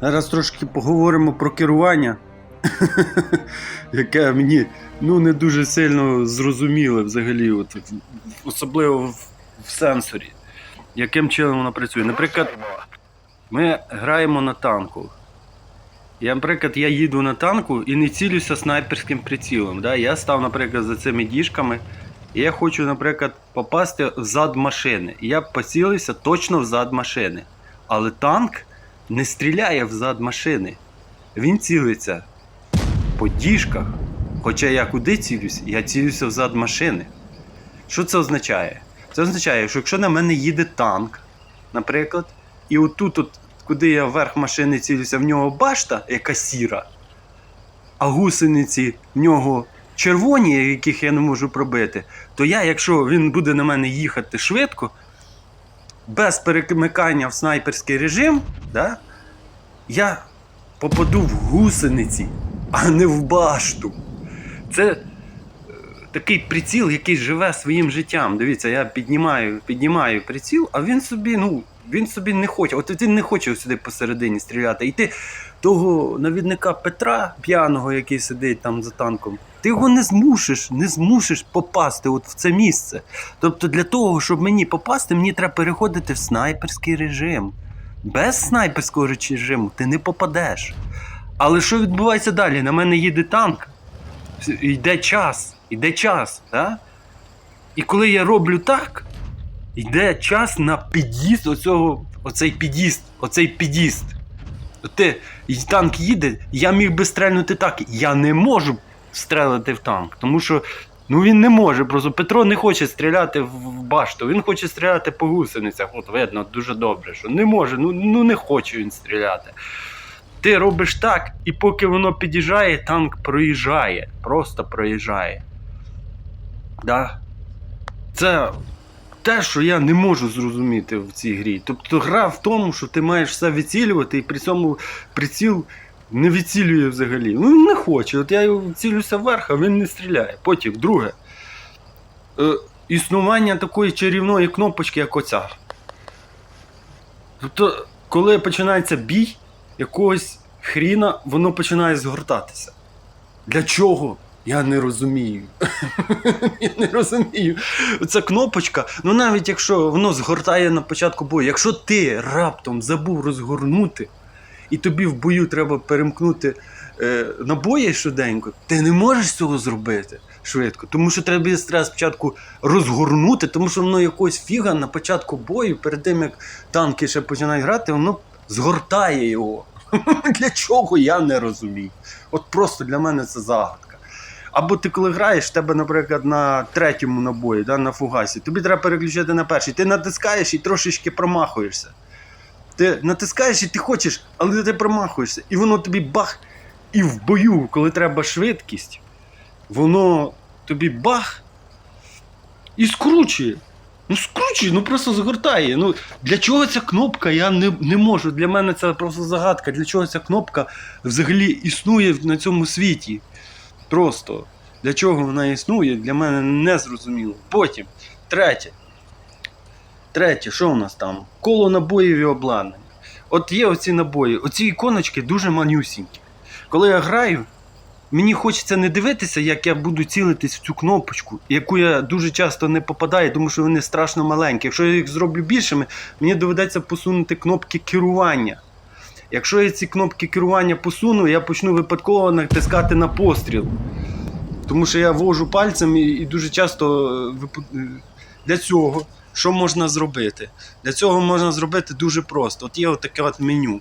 Зараз трошки поговоримо про керування, яке мені ну, не дуже сильно зрозуміле взагалі, от, особливо в, в сенсорі, яким чином воно працює. Наприклад, ми граємо на танку. Я, наприклад, я їду на танку і не цілюся снайперським прицілом. Да? Я став, наприклад, за цими діжками, і я хочу, наприклад, попасти в зад машини. Я поцілився точно в зад машини. Але танк не стріляє в зад машини. Він цілиться по діжках. Хоча я куди цілюсь? Я цілюся в зад машини. Що це означає? Це означає, що якщо на мене їде танк, наприклад, і отут, от, куди я вверх машини цілюся, в нього башта, яка сіра, а гусениці в нього червоні, яких я не можу пробити, то я, якщо він буде на мене їхати швидко, без перемикання в снайперський режим, да, я попаду в гусениці, а не в башту. Це е, такий приціл, який живе своїм життям. Дивіться, я піднімаю, піднімаю приціл, а він собі, ну, він собі не хоче. От він не хоче сюди посередині стріляти. І ти того навідника Петра, п'яного, який сидить там за танком, ти його не змусиш, не змусиш попасти от в це місце. Тобто, для того, щоб мені попасти, мені треба переходити в снайперський режим. Без снайперського режиму ти не попадеш. Але що відбувається далі? На мене їде танк, йде час, йде час. Да? І коли я роблю так, йде час на під'їзд оцього, оцей під'їзд, оцей під'їзд. Ти, танк їде, я міг би стрельнути так. Я не можу стрелити в танк, тому що ну, він не може. Просто Петро не хоче стріляти в башту, він хоче стріляти по гусеницях. От видно дуже добре, що не може, ну, ну не хоче він стріляти. Ти робиш так, і поки воно під'їжджає, танк проїжджає. Просто проїжджає. Да? Це те, що я не можу зрозуміти в цій грі. Тобто гра в тому, що ти маєш все відцілювати, і при цьому приціл не відцілює взагалі. Ну він не хоче. От я його цілюся вверх, а він не стріляє. Потім, друге. Е, існування такої чарівної кнопочки, як оця. Тобто, коли починається бій, якогось хріна, воно починає згортатися. Для чого? Я не розумію. Я не розумію. Ця кнопочка, ну навіть якщо воно згортає на початку бою, якщо ти раптом забув розгорнути, і тобі в бою треба перемкнути е, набої швиденько, ти не можеш цього зробити швидко. Тому що треба треба спочатку розгорнути, тому що воно якогось фіга на початку бою, перед тим як танки ще починають грати, воно згортає його. Для чого я не розумію. От просто для мене це загадка. Або ти коли граєш, в тебе, наприклад, на третьому набої, да, на фугасі, тобі треба переключити на перший. Ти натискаєш і трошечки промахуєшся. Ти натискаєш і ти хочеш, але ти промахуєшся. І воно тобі бах. І в бою, коли треба швидкість, воно тобі бах і скручує. Ну скручує, ну просто згортає. Ну, для чого ця кнопка? Я не, не можу. Для мене це просто загадка. Для чого ця кнопка взагалі існує на цьому світі? Просто для чого вона існує, для мене не зрозуміло. Потім, третє. Третє, що у нас там? Коло набоїв і обладнання. От є оці набої, оці іконочки дуже манюсінькі. Коли я граю, мені хочеться не дивитися, як я буду цілитись в цю кнопочку, яку я дуже часто не попадаю, тому що вони страшно маленькі. Якщо я їх зроблю більшими, мені доведеться посунути кнопки керування. Якщо я ці кнопки керування посуну, я почну випадково натискати на постріл. Тому що я вожу пальцем і, і дуже часто е, е, для цього що можна зробити? Для цього можна зробити дуже просто. От є таке от меню.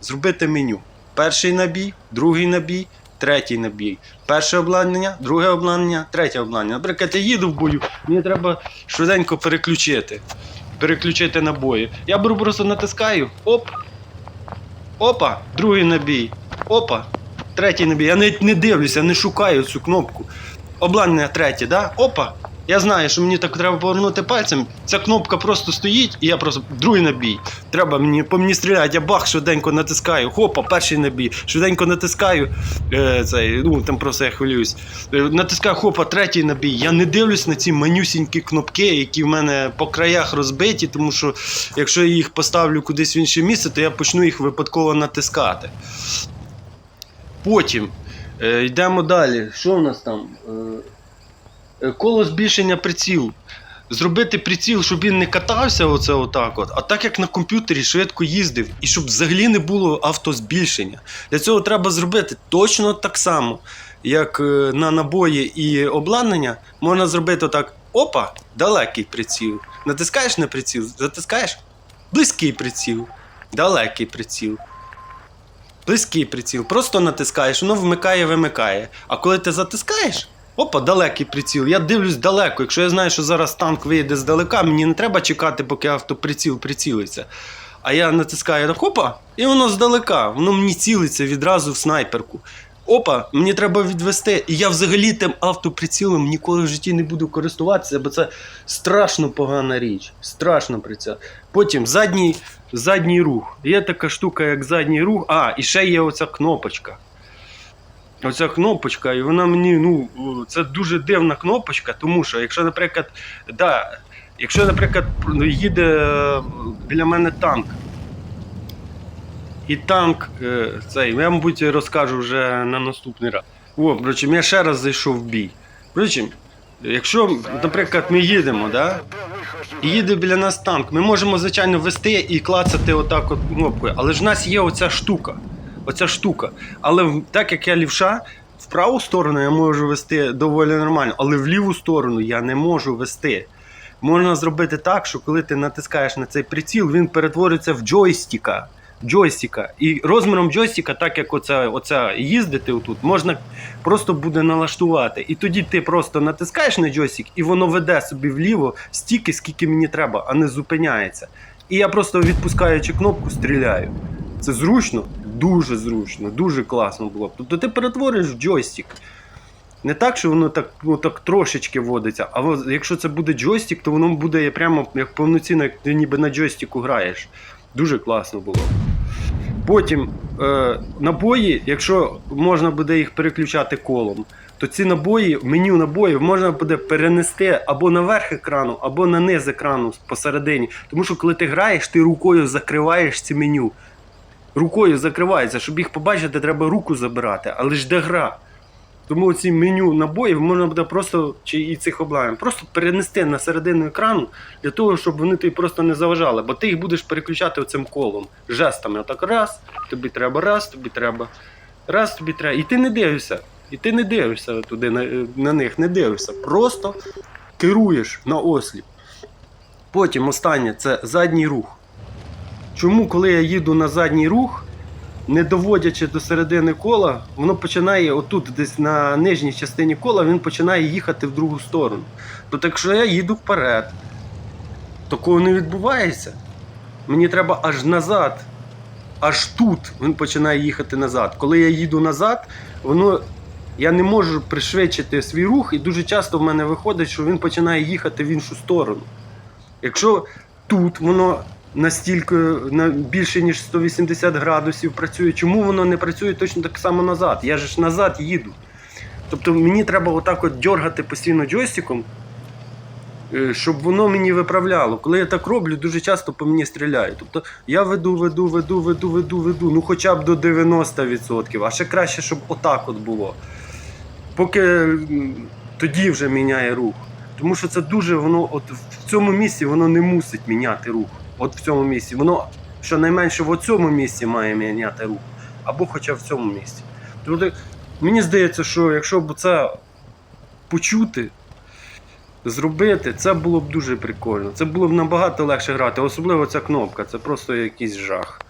Зробити меню. Перший набій, другий набій, третій набій. Перше обладнання, друге обладнання, третє обладнання. Наприклад, я їду в бою, мені треба швиденько переключити. Переключити набої. Я беру просто натискаю, оп. Опа, другий набій. Опа, третій набій. Я навіть не дивлюся, не шукаю цю кнопку. Обладнання третє, да? Опа. Я знаю, що мені так треба повернути пальцем. Ця кнопка просто стоїть, і я просто другий набій. Треба мені по мені стріляти, я бах, швиденько натискаю. Хопа, перший набій. Швиденько натискаю. Е, цей, ну там просто я хвилююсь. Е, натискаю хопа, третій набій. Я не дивлюсь на ці манюсінькі кнопки, які в мене по краях розбиті, тому що якщо я їх поставлю кудись в інше місце, то я почну їх випадково натискати. Потім е, йдемо далі. Що в нас там? Е, коло збільшення прицілу. Зробити приціл, щоб він не катався оце отак от, а так як на комп'ютері швидко їздив, і щоб взагалі не було автозбільшення. Для цього треба зробити точно так само, як е, на набої і обладнання, можна зробити так: опа, далекий приціл. Натискаєш на приціл, затискаєш близький приціл, далекий приціл. Близький приціл, просто натискаєш, воно вмикає, вимикає. А коли ти затискаєш, опа, далекий приціл. Я дивлюсь далеко. Якщо я знаю, що зараз танк виїде здалека, мені не треба чекати, поки автоприціл прицілиться. А я натискаю так, опа, і воно здалека, воно мені цілиться відразу в снайперку. Опа, мені треба відвести. І я взагалі тим автоприцілом ніколи в житті не буду користуватися, бо це страшно погана річ. Страшно приціл. Потім задній, задній рух. Є така штука, як задній рух. А, і ще є оця кнопочка. Оця кнопочка, і вона мені, ну, це дуже дивна кнопочка, тому що, якщо, наприклад, да, якщо, наприклад, їде е, біля мене танк, і танк, е, цей, я, мабуть, розкажу вже на наступний раз. О, причому я ще раз зайшов в бій. Причому, якщо, наприклад, ми їдемо, да, і їде біля нас танк, ми можемо, звичайно, вести і клацати отак от кнопкою, але ж в нас є оця штука. Оця штука. Але так як я лівша, в праву сторону я можу вести доволі нормально, але в ліву сторону я не можу вести. Можна зробити так, що коли ти натискаєш на цей приціл, він перетворюється в джойстика. Джойстика. І розміром джойстика, так як оця, оця їздити отут, можна просто буде налаштувати. І тоді ти просто натискаєш на джойстик, і воно веде собі вліво стільки, скільки мені треба, а не зупиняється. І я просто відпускаючи кнопку, стріляю. Це зручно, дуже зручно, дуже класно було. Тобто ти перетворюєш в джойстик. Не так, що воно так, ну, так трошечки водиться, а якщо це буде джойстик, то воно буде прямо як повноцінно, як ти ніби на джойстику граєш. Дуже класно було. Потім е, набої, якщо можна буде їх переключати колом, то ці набої, меню набоїв можна буде перенести або наверх екрану, або на низ екрану посередині. Тому що коли ти граєш, ти рукою закриваєш ці меню. Рукою закривається, щоб їх побачити, треба руку забирати, але ж де гра. Тому ці меню набоїв можна буде просто, чи і цих обладнань, просто перенести на середину екрану для того, щоб вони тобі просто не заважали, бо ти їх будеш переключати оцим колом, жестами. Отак раз, тобі треба раз, тобі треба, раз тобі треба. І ти не дивишся. І ти не дивишся туди на, на них, не дивишся. Просто керуєш на осліп. Потім останнє це задній рух. Чому, коли я їду на задній рух, не доводячи до середини кола, воно починає отут, десь на нижній частині кола, він починає їхати в другу сторону. Тобто, якщо я їду вперед, такого не відбувається. Мені треба аж назад. Аж тут він починає їхати назад. Коли я їду назад, воно. Я не можу пришвидшити свій рух, і дуже часто в мене виходить, що він починає їхати в іншу сторону. Якщо тут воно настільки на більше ніж 180 градусів працює, чому воно не працює точно так само назад? Я ж назад їду. Тобто мені треба отак от дергати постійно джойстиком, е, щоб воно мені виправляло. Коли я так роблю, дуже часто по мені стріляють. Тобто я веду, веду, веду, веду, веду, веду, ну хоча б до 90%, а ще краще, щоб отак от було. Поки тоді вже міняє рух. Тому що це дуже воно, от в цьому місці воно не мусить міняти рух. От в цьому місці. Воно щонайменше в цьому місці має міняти рух. Або хоча в цьому місці. Тобто, мені здається, що якщо б це почути, зробити, це було б дуже прикольно. Це було б набагато легше грати. Особливо ця кнопка, це просто якийсь жах.